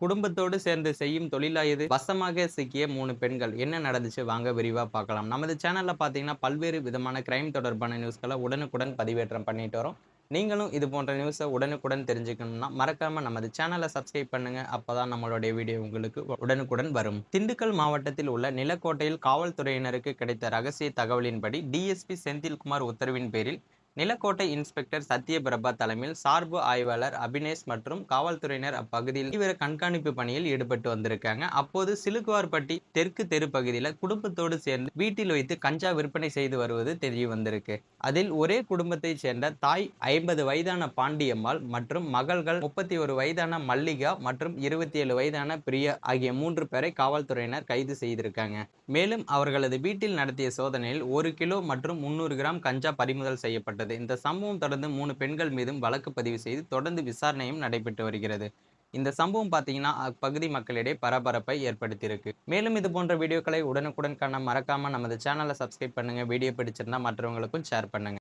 குடும்பத்தோடு சேர்ந்து செய்யும் தொழிலாயுது. வசமாக சிக்கிய மூணு பெண்கள். என்ன நடந்துச்சு? வாங்க விரிவா பார்க்கலாம். நமது சேனல்ல பாத்தீங்கன்னா பல்வேறு விதமான கிரைம் தொடர்பான நியூஸ்களை உடனுக்குடன் பதிவேற்றம் பண்ணிட்டு வரோம். நீங்களும் இது போன்ற நியூஸை உடனுக்குடன் தெரிஞ்சுக்கணும்னா மறக்காம நமது சேனலை சப்ஸ்கிரைப் பண்ணுங்க. அப்பதான் நம்மளுடைய வீடியோ உங்களுக்கு உடனுக்குடன் வரும். திண்டுக்கல் மாவட்டத்தில் உள்ள நிலக்கோட்டையில் காவல்துறையினருக்கு கிடைத்த ரகசிய தகவலின்படி டிஎஸ்பி செந்தில்குமார் உத்தரவின் பேரில் நிலக்கோட்டை இன்ஸ்பெக்டர் சத்யபிரபா தலைமையில் சார்பு ஆய்வாளர் அபினேஷ் மற்றும் காவல்துறையினர் அப்பகுதியில் தீவிர கண்காணிப்பு பணியில் ஈடுபட்டு வந்திருக்காங்க. அப்போது சிலுக்குவார்பட்டி தெற்கு தெரு பகுதியில் குடும்பத்தோடு சேர்ந்து வீட்டில் வைத்து கஞ்சா விற்பனை செய்து வருவது தெரிய வந்திருக்கு. அதில் ஒரே குடும்பத்தைச் சேர்ந்த தாய் ஐம்பது வயதான பாண்டியம்மாள் மற்றும் மகள்கள் முப்பத்தி ஒரு வயதான மல்லிகா மற்றும் இருபத்தி ஏழு வயதான பிரியா ஆகிய மூன்று பேரை காவல்துறையினர் கைது செய்திருக்காங்க. மேலும் அவர்களது வீட்டில் நடத்திய சோதனையில் ஒரு கிலோ மற்றும் முன்னூறு கிராம் கஞ்சா பறிமுதல் செய்யப்பட்டது. இந்த சம்பவம் தொடர்ந்து மூணு பெண்கள் மீதும் வழக்கு பதிவு செய்து தொடர்ந்து விசாரணையும் நடைபெற்று வருகிறது. இந்த சம்பவம் பார்த்தீங்கன்னா அப்பகுதி மக்களிடையே பரபரப்பை ஏற்படுத்தியிருக்கு. மேலும் இது போன்ற வீடியோக்களை உடனுக்குடன் காண மறக்காம நமது சேனலை சப்ஸ்கிரைப் பண்ணுங்க. வீடியோ பிடிச்சிருந்தா மற்றவங்களுக்கும் ஷேர் பண்ணுங்க.